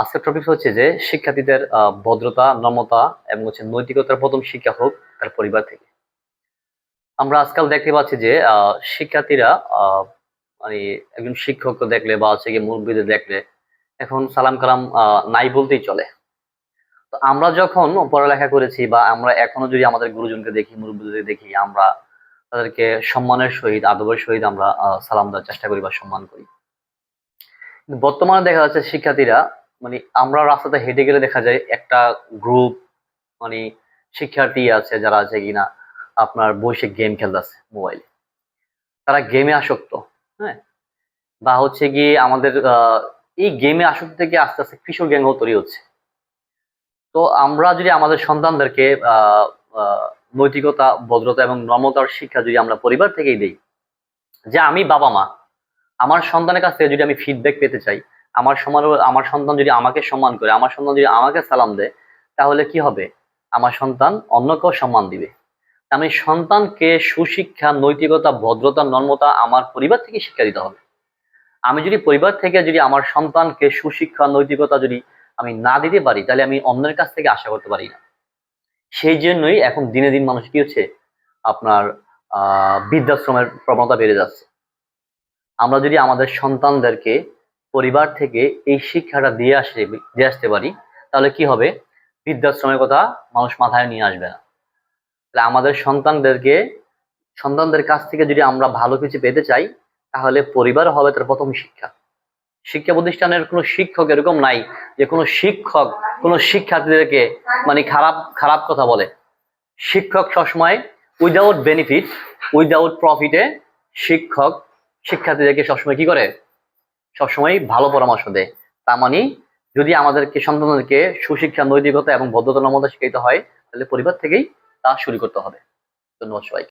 আজকের টপিক হচ্ছে যে শিক্ষার্থীদের ভদ্রতা, নম্রতা এবং হচ্ছে নৈতিকতার প্রথম শিক্ষা হোক তার পরিবার থেকে। আমরা আজকাল দেখতে পাচ্ছি যে শিক্ষার্থীরা মানে একজন শিক্ষককে দেখলে বা হচ্ছে গিয়ে মুরব্বীদের দেখলে এখন সালাম কালাম নাই বলতেই চলে। তো আমরা যখন পড়ালেখা করেছি বা আমরা এখনও যদি আমাদের গুরুজনকে দেখি মুরব্বীদের দেখি, আমরা তাদেরকে সম্মানের সহিত, আদবের সহিত আমরা সালাম দেওয়ার চেষ্টা করি বা সম্মান করি। বর্তমানে দেখা যাচ্ছে শিক্ষার্থীরা মানে আমরা রাস্তাতে হেঁটে গেলে দেখা যায় একটা গ্রুপ মানে শিক্ষার্থী আছে যারা আছে কিনা, আপনার বসে গেম খেলতেছে মোবাইলে তারা গেমে আসক্ত হ্যাঁ? বা হচ্ছে গিয়ে আমাদের এই গেমে আসক্ত থেকে আস্তে আস্তে কিশোর গ্যাং তৈরি হচ্ছে। তো আমরা যদি আমাদের সন্তানদেরকে নৈতিকতা, ভদ্রতা এবং নমতার শিক্ষা যদি আমরা পরিবার থেকেই দিই, যে আমি বাবা মা আমার সন্তানের কাছ থেকে যদি আমি ফিডব্যাক পেতে চাই, আমার সমান আমার সন্তান যদি আমাকে সম্মান করে, আমার সন্তান যদি আমাকে সালাম দেয়, তাহলে কি হবে? আমার সন্তান অন্যকেও সম্মান দিবে। আমি সন্তানকে সুশিক্ষা, নৈতিকতা, ভদ্রতা, নম্রতা আমার পরিবার থেকে শিক্ষা দিতে হবে। আমি যদি পরিবার থেকে যদি আমার সন্তানকে সুশিক্ষা, নৈতিকতা যদি আমি না দিতে পারি, তাহলে আমি অন্যের কাছ থেকে আশা করতে পারি না। সেই জন্যই এখন দিনে দিন মানুষ কি হচ্ছে? আপনার, আহ, বৃদ্ধাশ্রমের প্রবণতা বেড়ে যাচ্ছে। আমরা যদি আমাদের সন্তানদেরকে পরিবার থেকে এই শিক্ষাটা দিয়ে আসে, দিয়ে আসতে পারি, তাহলে কি হবে? বৃদ্ধাশ্রমের কথা মানুষ মাথায় নিয়ে আসবে না। তাহলে আমাদের সন্তানদেরকে, সন্তানদের কাছ থেকে যদি আমরা ভালো কিছু পেতে চাই, তাহলে পরিবার হবে তার প্রথম শিক্ষা। শিক্ষা প্রতিষ্ঠানের কোনো শিক্ষক এরকম নাই যে কোনো শিক্ষক, কোনো শিক্ষার্থীদেরকে মানে খারাপ খারাপ কথা বলে। শিক্ষক সবসময় উইদাউট বেনিফিট উইদাউট প্রফিটে শিক্ষক শিক্ষার্থীদেরকে সবসময় কি করে? সবসময় ভালো পরামর্শ দেয়। তার মানে যদি আমাদেরকে, সন্তানদেরকে সুশিক্ষা, নৈতিকতা এবং ভদ্রতা মধ্যে শিখাইতে হয়, তাহলে পরিবার থেকেই তা শুরু করতে হবে। ধন্যবাদ সবাই